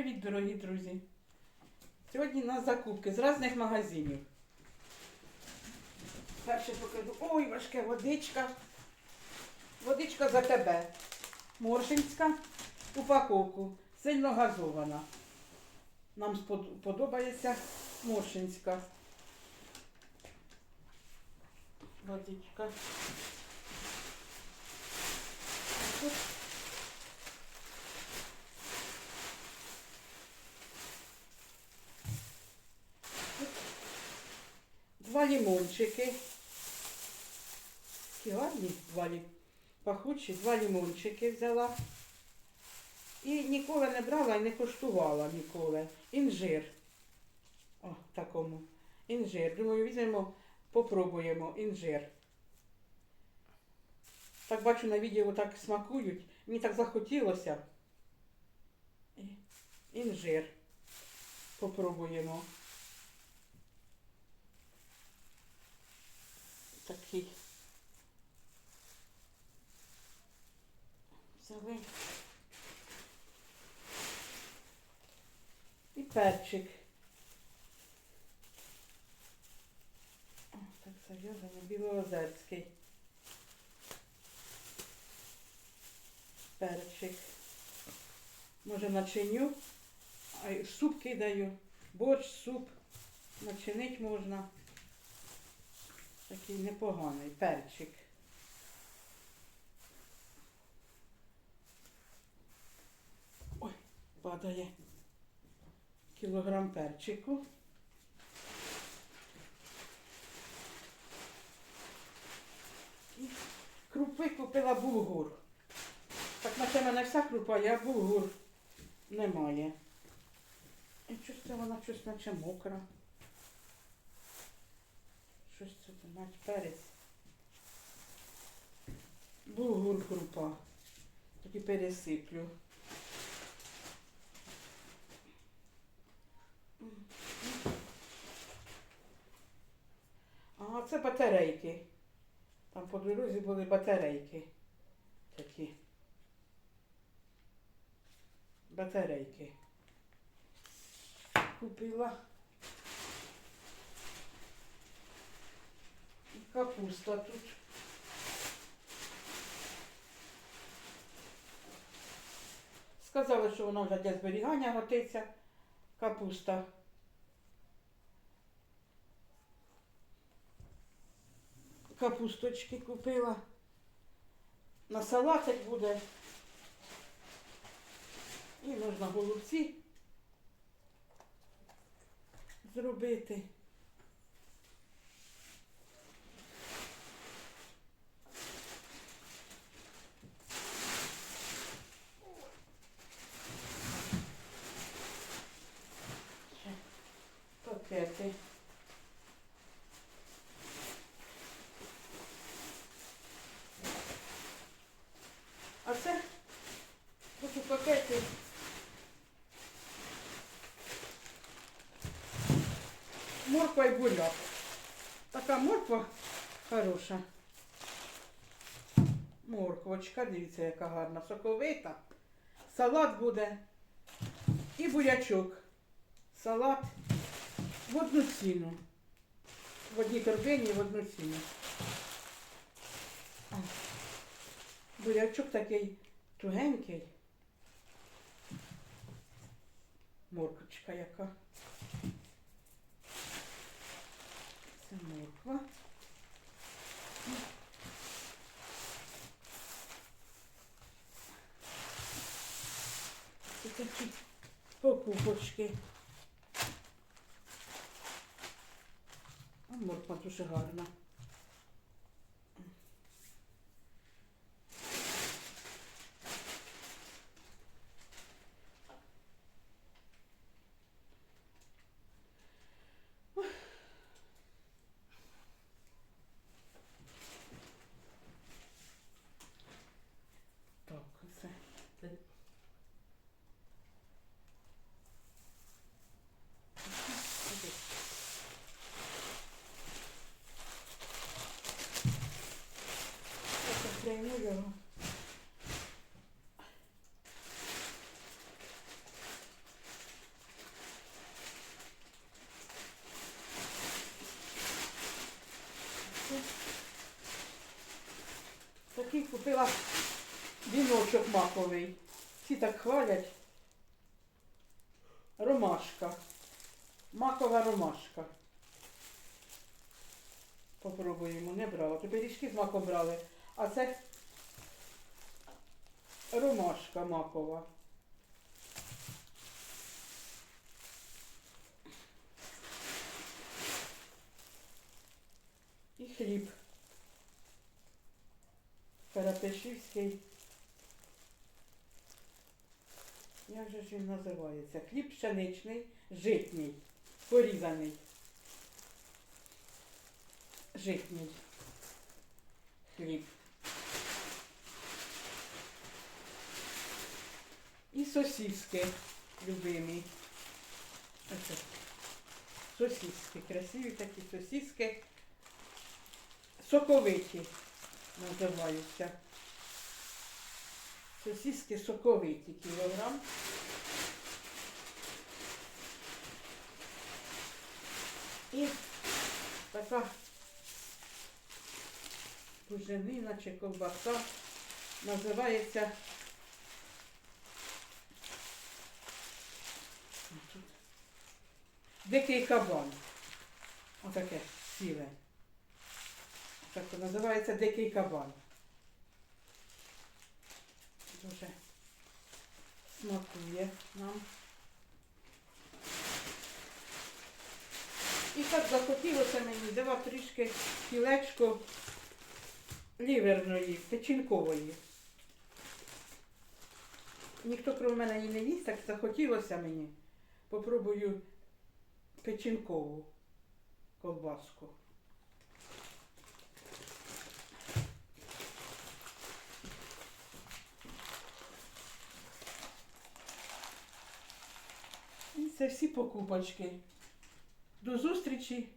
Привіт, дорогі друзі! Сьогодні у нас закупки з різних магазинів. Перше покажу. Ой, важке водичка. Водичка за тебе. Моршинська. Упаковку. Сильно газована. Нам подобається Моршинська. Водичка. Тут Два лимончики. Такі гарні два пахучі, два лимончики взяла. І ніколи не брала і не коштувала ніколи. Інжир. О, такому. Інжир. Думаю, візьмемо, попробуємо інжир. Так бачу на відео так смакують. Мені так захотілося. Інжир. Попробуємо. Такий. Взяли. І перчик. О, так зав'язано, білоозерський. Перчик. Може начиню, а й суп кидаю, борщ, суп. Начинить можна. Такий непоганий перчик. Ой, падає кілограм перчику. І крупи купила булгур. Так наче в мене вся крупа, я булгур немає. І це вона щось наче мокра. Щось це мать перець. Булгур крупа. Тоді пересиплю. А це батарейки. Там по дорозі були батарейки. Такі. Батарейки. Купила. Капуста тут. Сказали, що вона вже для зберігання готиться. Капуста. Капусточки купила. На салатик буде. І можна голубці зробити. Пакети. А це тут у пакеті морква і буряк. Така морква хороша. Морквочка, дивіться, яка гарна, соковита. Салат буде і бурячок. Салат в одну ціну. В одній торбині в одну ціну. Бурячок такий тугенький. Моркочка яка. Це морква. Це такі покупочки. Морква дуже гарна. Так, це. Купила віночок маковий. Всі так хвалять. Ромашка. Макова ромашка. Попробуємо, не брала. То пиріжки з маком брали. А це ромашка макова. І хліб. Карапешівський. Як же ж він називається? Хліб пшеничний, житній, порізаний. Житній хліб. І сосиски любимі. Оце. Сосиски, красиві такі сосиски. Соковиті називаються. Сосиски соковиті кілограм. І така буженина чи ковбаса називається дикий кабан. Отаке сіле. Так то називається дикий кабан. Дуже смакує нам. І так захотілося мені давати трішки кілечко ліверної, печінкової. Ніхто крім мене її не їсть, так захотілося мені. Попробую печінкову ковбаску. Це всі покупочки. До зустрічі